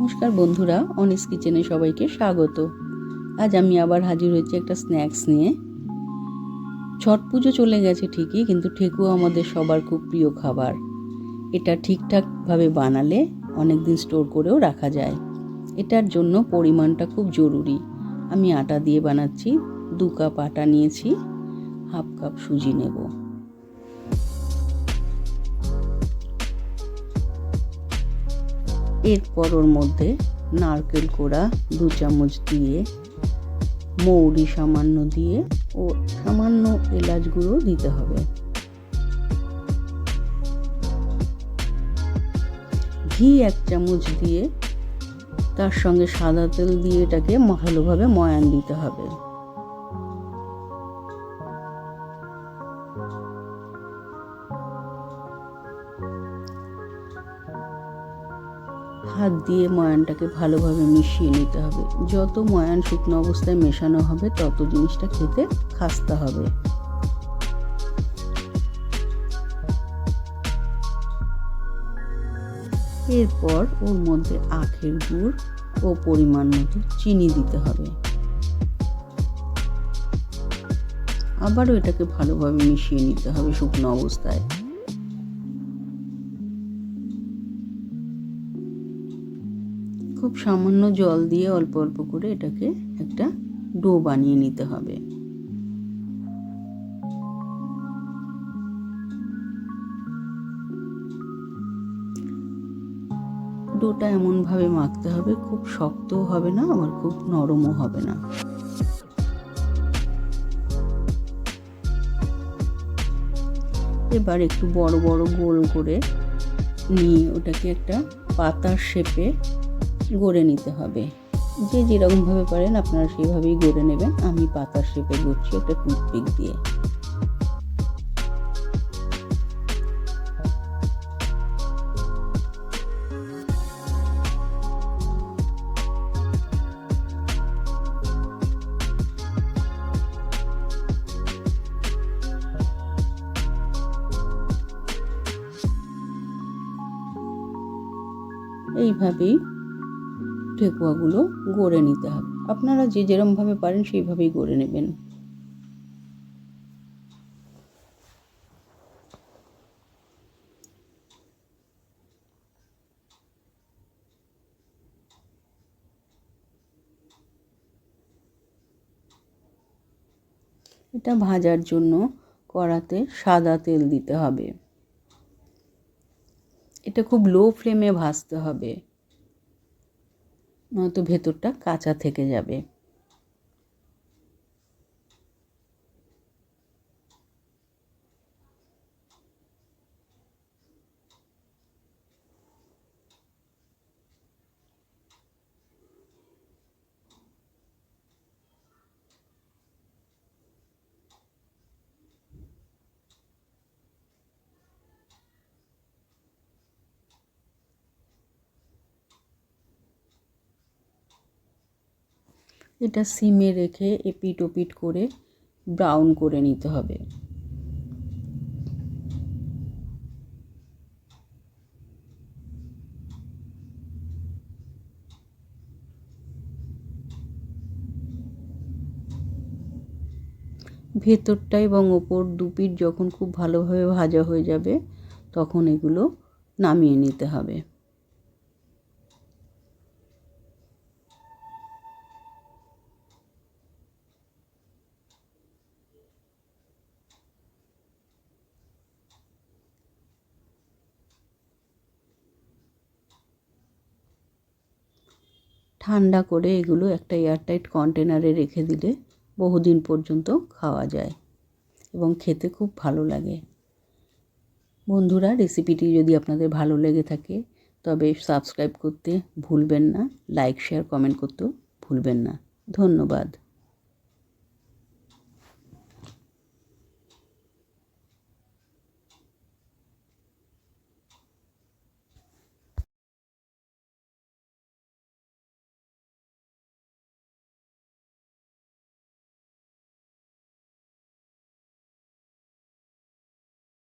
নমস্কার বন্ধুরা অনিস কিচেনে সবাইকে স্বাগত। আজ আমি আবার হাজির হয়েছি একটা স্ন্যাক্স নিয়ে। ছট পুজো চলে গেছে ঠিকই, কিন্তু ঠেকুয়া আমাদের সবার খুব প্রিয় খাবার। এটা ঠিকঠাকভাবে বানালে অনেক দিন স্টোর করেও রাখা যায়। এটার জন্য পরিমাণটা খুব জরুরি। আমি আটা দিয়ে বানাচ্ছি, দু কাপ আটা নিয়েছি, হাফ কাপ সুজি নেব। এরপর ওর মধ্যে নারকেল কোড়া, দু চামচ দিয়ে, মৌরি সামান্য দিয়ে ও সামান্য এলাচ গুঁড়ো দিতে হবে। ঘি এক চামচ দিয়ে তার সঙ্গে সাদা তেল দিয়ে এটাকে ভালোভাবে ময়ান দিতে হবে। হাত দিয়ে ময়ানটাকে ভালোভাবে মিশিয়ে নিতে হবে। যত ময়ান শুকনো অবস্থায় মেশানো হবে, তত জিনিসটা খেতে খাস্তা হবে। এরপর ওর মধ্যে আখের গুড় ও পরিমাণ মতো চিনি দিতে হবে। আবারও এটাকে ভালোভাবে মিশিয়ে নিতে হবে শুকনো অবস্থায়। খুব সামান্য জল দিয়ে অল্প অল্প করে এটাকে একটা ডো বানিয়ে নিতে হবে। ডোটা এমনভাবে মাখতে হবে, খুব শক্তও হবে না, আবার খুব নরমও হবে না। এবার একটু বড় বড় গোল করে নিয়ে ওটাকে একটা পাতার শেপে গড়ে নিতে হবে। যে যেরকমভাবে পারেন আপনারা সেইভাবেই গড়ে নেবেন। আমি পাতার শেপে গড়ছি একটা টুথপিক দিয়ে। এইভাবেই ঠেকুয়াগুলো গড়ে নিতে হবে। আপনারা যে যেরমভাবে পারেন সেইভাবেই গড়ে নেবেন। এটা ভাজার জন্য কড়াতে সাদা তেল দিতে হবে। এটা খুব লো ফ্লেমে ভাজতে হবে। নয়তো ভেতরটা কাঁচা থেকে যাবে। এটা সিমে রেখে এপিট ওপিট করে ব্রাউন করে নিতে হবে। ভেতরটা এবং ওপর দুপিট যখন খুব ভালোভাবে ভাজা হয়ে যাবে, তখন এগুলো নামিয়ে নিতে হবে। ঠান্ডা করে এগুলো একটা এয়ারটাইট কন্টেনারে রেখে দিলে বহুদিন পর্যন্ত খাওয়া যায় এবং খেতে খুব ভালো লাগে। বন্ধুরা রেসিপিটি যদি আপনাদের ভালো লেগে থাকে, তবে সাবস্ক্রাইব করতে ভুলবেন না লাইক শেয়ার কমেন্ট করতেও ভুলবেন না। ধন্যবাদ।